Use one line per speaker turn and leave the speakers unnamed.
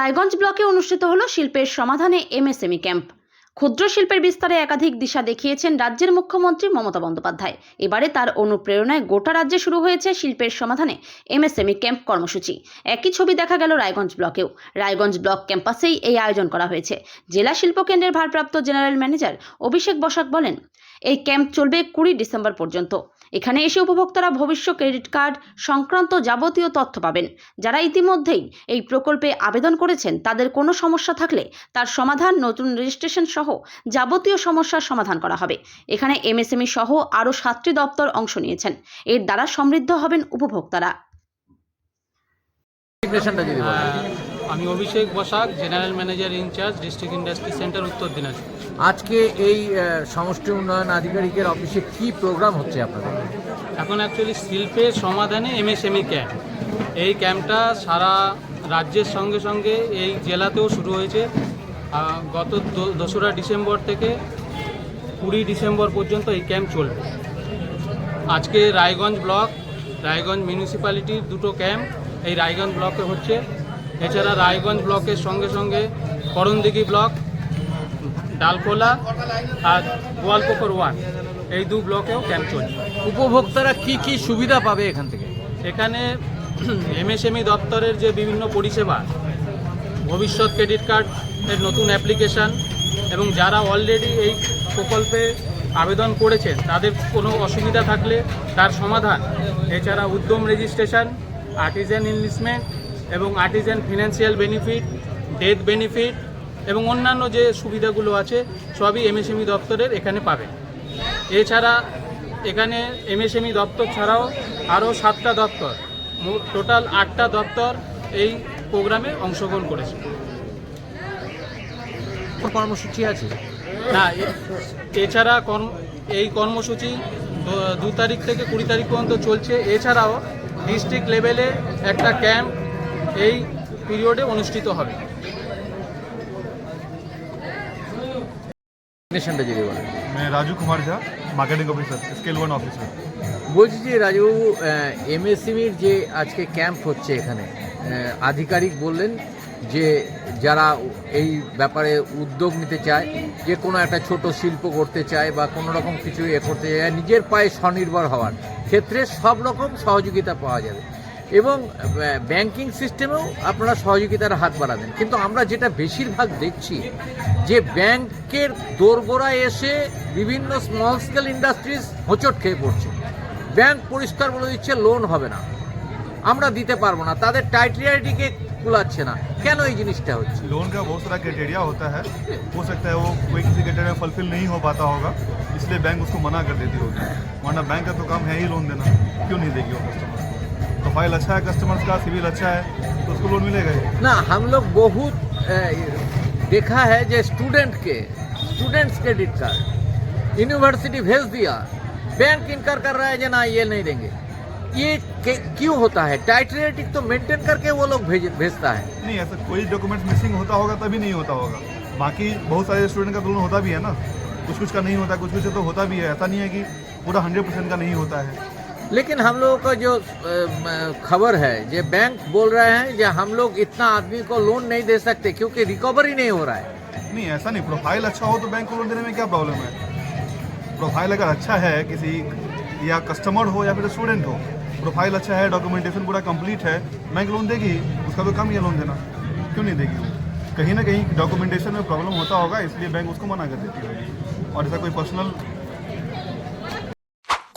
রায়গঞ্জ ব্লকে অনুষ্ঠিত হলো শিল্পের সমাধানে এমএসএমই ক্যাম্প। ক্ষুদ্র শিল্পের বিস্তারে একাধিক দিশা দেখিয়েছেন রাজ্যের মুখ্যমন্ত্রী মমতা বন্দ্যোপাধ্যায়। এবারে তার অনুপ্রেরণায় গোটা রাজ্যে শুরু হয়েছে শিল্পের সমাধানে এমএসএমই ক্যাম্প কর্মসূচি। একই ছবি দেখা গেল রায়গঞ্জ ব্লকেও। রায়গঞ্জ ব্লক ক্যাম্পাসেই এই আয়োজন করা হয়েছে। জেলা শিল্প কেন্দ্রের ভারপ্রাপ্ত জেনারেল ম্যানেজার অভিষেক বসাক বলেন এই ক্যাম্প চলবে কুড়ি ডিসেম্বর পর্যন্ত। এখানে এসে উপভোক্তারা ভবিষ্য ক্রেডিট কার্ড সংক্রান্ত যাবতীয় তথ্য পাবেন। যারা ইতিমধ্যেই এই প্রকল্পে আবেদন করেছেন, তাদের কোনো সমস্যা থাকলে তার সমাধান, নতুন রেজিস্ট্রেশন সহ যাবতীয় সমস্যার সমাধান করা হবে। এখানে এমএসএমই সহ আরও সাতটি দপ্তর অংশ নিয়েছেন। এর দ্বারা সমৃদ্ধ হবেন উপভোক্তারা।
আমি Abhishek Basak general manager in charge district industry centre Uttar Dinajpur.
আজকে এই সমষ্টি উন্নয়ন আধিকারিকের অফিসে কি প্রোগ্রাম হচ্ছে আপনাদের?
এখন অ্যাকচুয়ালি শিল্পের সমাধানে এমএসএমই ক্যাম্প। এই ক্যাম্পটা সারা রাজ্যের সঙ্গে সঙ্গে এই জেলাতেও শুরু হয়েছে। গত দোসরা ডিসেম্বর থেকে কুড়ি ডিসেম্বর পর্যন্ত এই ক্যাম্প চলবে। আজকে রায়গঞ্জ ব্লক রায়গঞ্জ মিউনিসিপ্যালিটির দুটো ক্যাম্প। এই রায়গঞ্জ ব্লকে হচ্ছে এছাড়া রায়গঞ্জ ব্লকের সঙ্গে সঙ্গে করণদিঘি ব্লক ডালখোলা আর গোয়ালপুকুর ওয়ান এই দু ব্লকেও ক্যাম্প চলছে।
উপভোক্তারা কি কি সুবিধা পাবে এখান থেকে?
এখানে এমএসএমই দপ্তরের যে বিভিন্ন পরিষেবা ভবিষ্যৎ ক্রেডিট কার্ডের নতুন অ্যাপ্লিকেশান এবং যারা অলরেডি এই প্রকল্পে আবেদন করেছেন তাদের কোনো অসুবিধা থাকলে তার সমাধান। এছাড়া উদ্যম রেজিস্ট্রেশন আর্টিজান ইনভেস্টমেন্ট এবং artisan financial benefit death benefit এবং অন্যান্য যে সুবিধাগুলো আছে সবই এমএসএমই দপ্তরের এখানে পাবেন। এছাড়া এখানে এমএসএমই দপ্তর ছাড়াও আরও সাতটা দপ্তর টোটাল আটটা দপ্তর এই প্রোগ্রামে অংশগ্রহণ করেছে।
কর্মসূচি আছে?
না এছাড়া কর্ম এই কর্মসূচি দু- দু তারিখ থেকে কুড়ি তারিখ পর্যন্ত চলছে। এছাড়াও ডিস্ট্রিক্ট লেভেলে একটা ক্যাম্প এই পিরিয়ডে অনুষ্ঠিত হবে
ডেজিগনেশনটা যদি বলেন
मैं Raju Kumar Jha marketing officer scale one officer
বলছি যে রাজবাবু এমএসএমইর যে আজকে ক্যাম্প হচ্ছে এখানে আহ, আধিকারিক বললেন যে যারা এই ব্যাপারে উদ্যোগ নিতে চায় যে কোনো একটা ছোট শিল্প করতে চায় বা কোনো রকম কিছু এ করতে চায় নিজের পায়ে স্বনির্ভর হওয়ার ক্ষেত্রে সব রকম সহযোগিতা পাওয়া যাবে এবং ব্যাংকিং সিস্টেমেও আপনারা সহযোগিতার হাত বাড়াবেন কিন্তু আমরা যেটা বেশিরভাগ দেখছি যে ব্যাংকের দোরগোড়ায় এসে বিভিন্ন স্মল স্কেল ইন্ডাস্ট্রিজ হোঁচট খেয়ে পড়ছে ব্যাংক পরিষ্কার বলে দিচ্ছে লোন হবে না আমরা দিতে পারবো না তাদের টাইটেরিয়াটিকে কুলাচ্ছে না কেন এই জিনিসটা হচ্ছে
लोन का बहुत सारा क्राइटेरिया होता है हो सकता है वो कोई किसी क्राइटेरिया फुलफिल नहीं हो पाता होगा इसलिए बैंक उसको मना कर देती होगी वरना बैंक का तो काम है ही लोन देना क्यों नहीं देगी वो कस्टमर प्रोफ़ाइल अच्छा है कस्टमर का सिविल अच्छा है तो उसको लोन मिलेगा
ना हम लोग बहुत देखा है जो स्टूडेंट के स्टूडेंट्स क्रेडिट कार्ड यूनिवर्सिटी भेज दिया बैंक इनकार कर रहा है जो ना ये नहीं देंगे। ये क्यों होता है? टाइटरेटिक तो मेंटेन करके वो लोग भेज भेजता है।
नहीं ऐसा कोई डॉक्यूमेंट मिसिंग होता होगा तभी नहीं होता होगा। बाकी बहुत सारे स्टूडेंट का तो लोन होता भी है ना। कुछ कुछ का नहीं होता कुछ कुछ तो होता भी है। ऐसा नहीं है कि पूरा हंड्रेड परसेंट का नहीं होता है।
लेकिन हम लोगों का जो खबर है, ये बैंक बोल रहे हैं कि हम लोग इतना आदमी को लोन नहीं दे सकते क्योंकि रिकवरी नहीं हो रहा है।
नहीं, ऐसा नहीं प्रोफ़ाइल अच्छा हो तो बैंक को लोन देने में क्या प्रॉब्लम है? प्रोफ़ाइल अगर अच्छा है, किसी या कस्टमर हो या फिर स्टूडेंट हो प्रोफ़ाइल अच्छा है डॉक्यूमेंटेशन पूरा कंप्लीट है बैंक लोन देगी, उसका तो कम ही लोन देना। क्यों नहीं देगी कहीं ना कहीं डॉक्यूमेंटेशन में प्रॉब्लम होता होगा, इसलिए बैंक उसको मना कर देती होगी। और ऐसा कोई पर्सनल